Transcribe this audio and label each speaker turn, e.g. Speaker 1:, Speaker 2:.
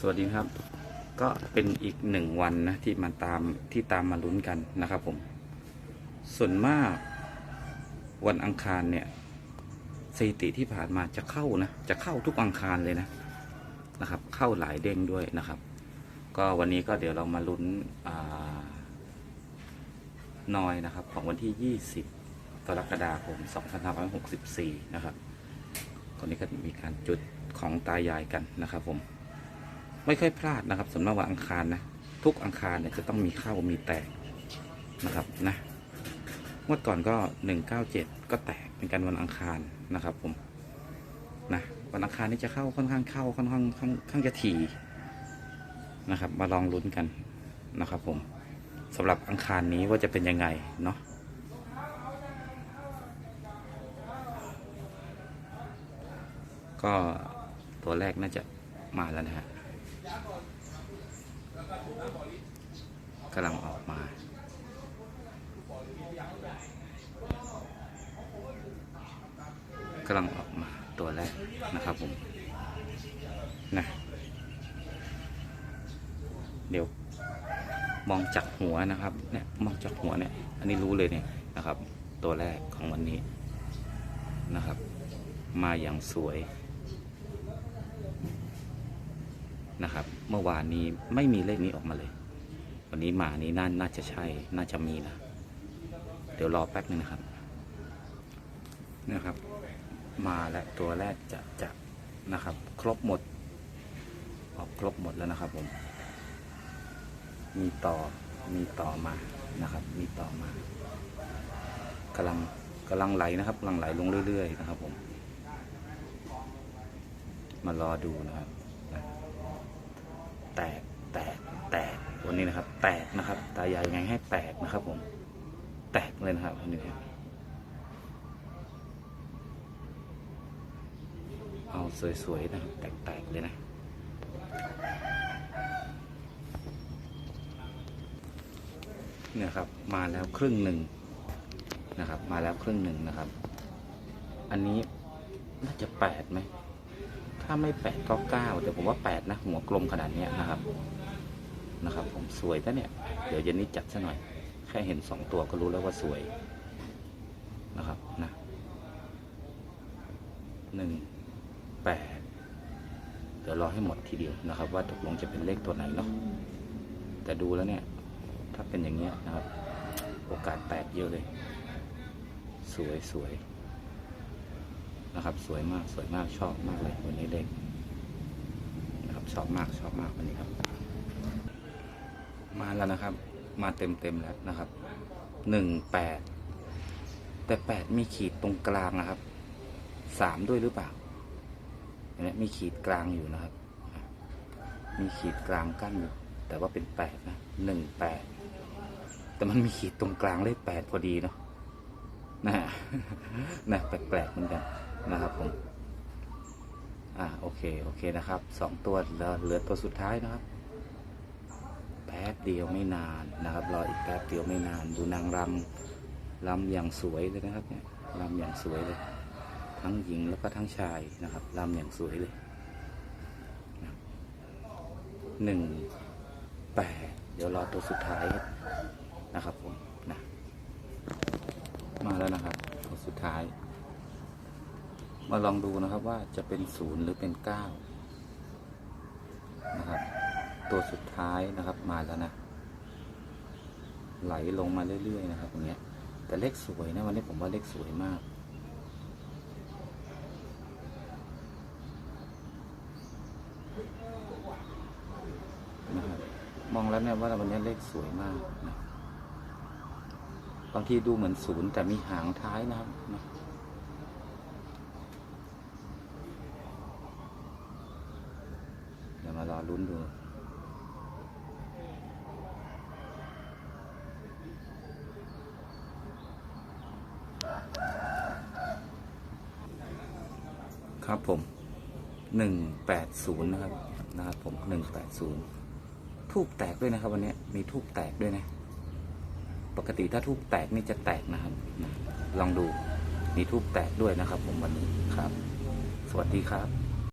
Speaker 1: สวัสดีครับ ก็เป็นอีกหนึ่งวันนะที่มาตามที่ตามมาลุ้นกันนะครับผม ส่วนมากวันอังคารเนี่ยสถิติที่ผ่านมาจะเข้านะจะเข้าทุกอังคารเลยนะนะครับ เข้าหลายเด้งด้วยนะครับ ก็วันนี้ก็เดี๋ยวเรามาลุ้นอ่านอยนะครับ ของวันที่ 20กรกฎาคม2564 นะครับตอนนี้ก็มีการจุดของตายายกันนะครับผม ไม่ค่อยพลาดนะครับสำหรับวันอังคารนะ ทุกอังคารเนี่ยจะต้องมีเข้ามีแตกนะครับนะงวดก่อนก็ 197 ก็แตกเป็นการวันอังคารนะครับ ผมนะวันอังคารนี่จะเข้าค่อนข้างเข้าค่อนข้างค่อนข้างจะถี่นะครับ มาลองลุ้นกันนะครับ ผมสำหรับอังคารนี้ว่าจะเป็นยังไงเนาะก็ตัวแรกน่าจะมาแล้วนะฮะ กำลังออกมา กำลังออกมาตัวแรกนะครับผม นะ เดี๋ยวมองจากหัวนะครับ เนี่ยมองจากหัวเนี่ย อันนี้รู้เลยเนี่ยนะครับ ตัวแรกของวันนี้นะครับ มาอย่างสวย นะครับ เมื่อวานนี้ไม่มีเลขนี้ออกมาเลย วันนี้มานี้น่าน่าจะใช่ น่าจะมีนะ เดี๋ยวรอแป๊บนึงนะครับ นะครับ มาและตัวแรกจะจะนะครับ ครบหมด ออกครบหมดแล้วนะครับผม มีต่อ มีต่อมานะครับ มีต่อมากำลังกำลังไหลนะครับกำลังไหลลงเรื่อย ๆ นะครับผม มารอดูนะครับ แตกแตกแตกวันนี้นะครับ แตกนะครับ ตายายไงให้แตกนะครับผม แตกเลยนะครับวันนี้เอาสวยๆนะครับแตกๆเลยนะเนี่ยครับมาแล้วครึ่งหนึ่งนะครับ มาแล้วครึ่งหนึ่งนะครับ อันนี้น่าจะแปดไหม ถ้าไม่แปดก็เก้าแต่ผมว่าแปดนะหัวกลมขนาดเนี้ยนะครับนะครับ ผมสวยนะเนี่ย เดี๋ยวเย็นนี้จัดซะหน่อย แค่เห็นสองตัวก็รู้แล้วว่าสวยนะครับนะหนึ่งแปดเดี๋ยวรอให้หมดทีเดียวนะครับ ว่าตกลงจะเป็นเลขตัวไหนเนาะแต่ดูแล้วเนี่ย ถ้าเป็นอย่างเงี้ยนะครับ โอกาสแตกเยอะเลย สวยสวย นะครับ สวยมากสวยมากชอบมากเลยวันนี้เลขนะครับชอบมากชอบมากวันนี้ครับ มาแล้วนะครับ มาเต็มเต็มแล้วนะครับหนึ่งแปดแต่แปดมีขีดตรงกลางนะครับสามด้วยหรือเปล่าเห็นไหมมีขีดกลางอยู่นะครับ มีขีดกลางกั้นอยู่แต่ว่าเป็นแปดนะหนึ่งแปดแต่มันมีขีดตรงกลางเลขแปดพอดีเนาะนะฮะนะแปลกๆเหมือนกัน นะครับผม อ่าโอเค โอเคนะครับสองตัวแล้วเหลือตัวสุดท้ายนะครับ แป๊บเดียวไม่นานนะครับ รออีกแป๊บเดียวไม่นาน ดูนางรำรำอย่างสวยเลยนะครับเนี่ยรำอย่างสวยเลย ทั้งหญิงแล้วก็ทั้งชายนะครับรำอย่างสวยเลยนะหนึ่งแปดเดี๋ยวรอตัวสุดท้ายนะครับผมนะมาแล้วนะครับตัวสุดท้าย มาลองดูนะครับว่าจะเป็นศูนย์หรือเป็นเก้านะครับ ตัวสุดท้ายนะครับมาแล้วนะ ไหลลงมาเรื่อยๆนะครับอย่างเงี้แต่เลขสวยนะวันนี้ผมว่าเลขสวยมากนะครับมองแล้วเนี่ยว่าวันนี้เลขสวยมากนะบางทีดูเหมือนศูนย์แต่มีหางท้ายนะครับนะเดี๋ยวมารอ ลุ้นดูครับผมหนึ่งแปดศูนย์นะครับ นะครับผมหนึ่งแปดศูนย์ทูบแตกด้วยนะครับ วันนี้มีทูบแตกด้วยนะ ปกติถ้าทูบแตกนี่จะแตกนะครับ ลองดู มีทูบแตกด้วยนะครับ ผมวันนี้ครับ สวัสดีครับ